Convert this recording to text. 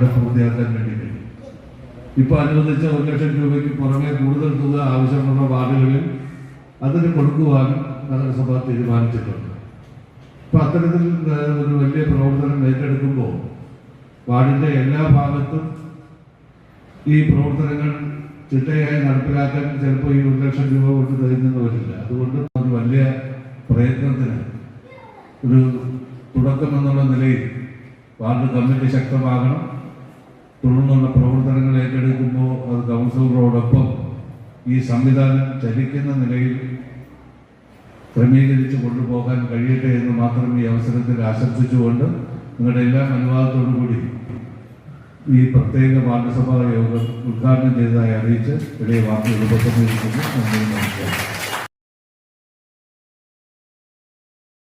പൂർത്തിയാക്കാൻ വേണ്ടി കഴിയും ഇപ്പോൾ അനുവദിച്ച ഒരു ലക്ഷം രൂപയ്ക്ക് പുറമെ കൂടുതൽ തുക ആവശ്യമുള്ള വാർഡുകളിൽ അതിന് കൊടുക്കുവാൻ നഗരസഭ തീരുമാനിച്ചിട്ടുണ്ട്. ഇപ്പൊ അത്തരത്തിൽ ഒരു വലിയ പ്രവർത്തനം ഏറ്റെടുക്കുമ്പോൾ വാർഡിന്റെ എല്ലാ ഭാഗത്തും ഈ പ്രവർത്തനങ്ങൾ ചിട്ടയായി നടപ്പിലാക്കാൻ ചിലപ്പോൾ ഈ ഒരു ലക്ഷം രൂപ കൊണ്ട് തരുന്നെന്ന് വരില്ല. അതുകൊണ്ട് ഒരു വലിയ പ്രയത്നത്തിന് ഒരു തുടക്കം എന്നുള്ള നിലയിൽ വാർഡ് കമ്മിറ്റി ശക്തമാകണം. തുടർന്നുള്ള പ്രവർത്തനങ്ങൾ ഏറ്റെടുക്കുമ്പോൾ അത് കൗൺസിലറോടൊപ്പം ഈ സംവിധാനം ചലിക്കുന്ന നിലയിൽ ക്രമീകരിച്ച് കൊണ്ടുപോകാൻ കഴിയട്ടെ എന്ന് മാത്രം ഈ അവസരത്തിൽ ആശംസിച്ചുകൊണ്ട് നിങ്ങളുടെ എല്ലാം അനുവാദത്തോടു കൂടി ഈ പ്രത്യേക വാർഡ് സഭാ യോഗം ഉദ്ഘാടനം ചെയ്തതായി അറിയിച്ച് ഇടയെ വാർത്തകൾ ഉപസംഹരിക്കുന്നു നന്ദി നമസ്കാരം.